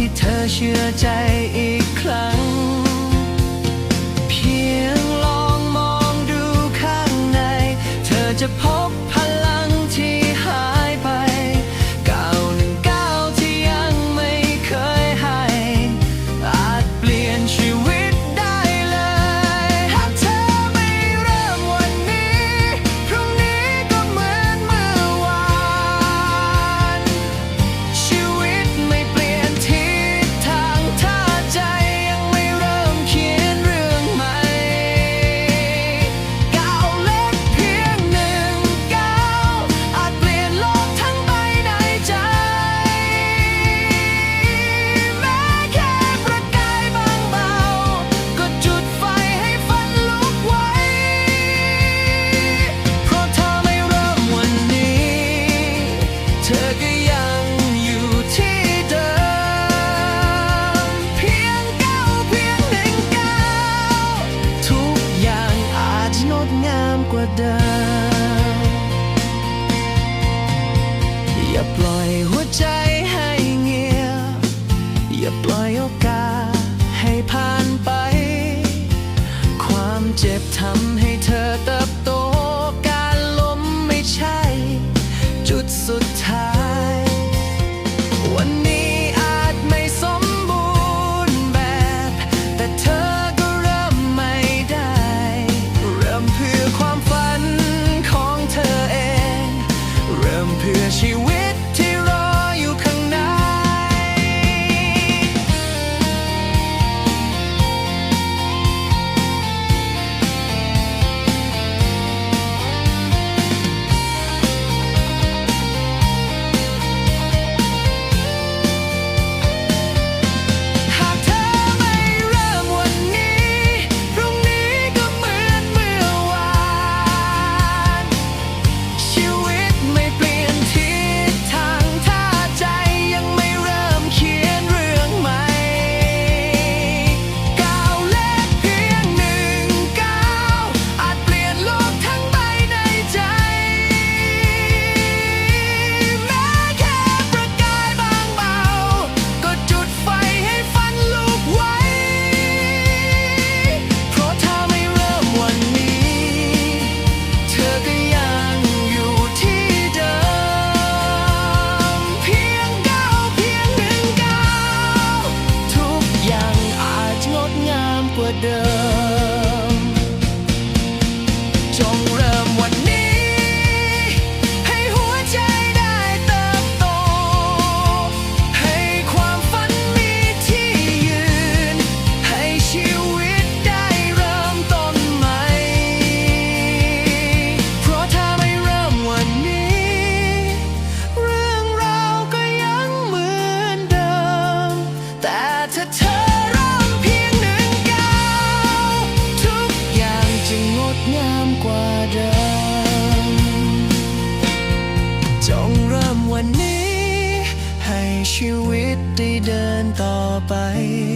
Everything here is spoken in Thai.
ที่เธอเชื่อใจอีกครั้ง เพียงลองมองดูข้างใน เธอจะพบพลัง ดงามกว่าเดิม อย่าปล่อยหัวใจให้เงียบ อย่าปล่อยโอกาสให้ผ่านไป ความเจ็บทำให้ งา ไป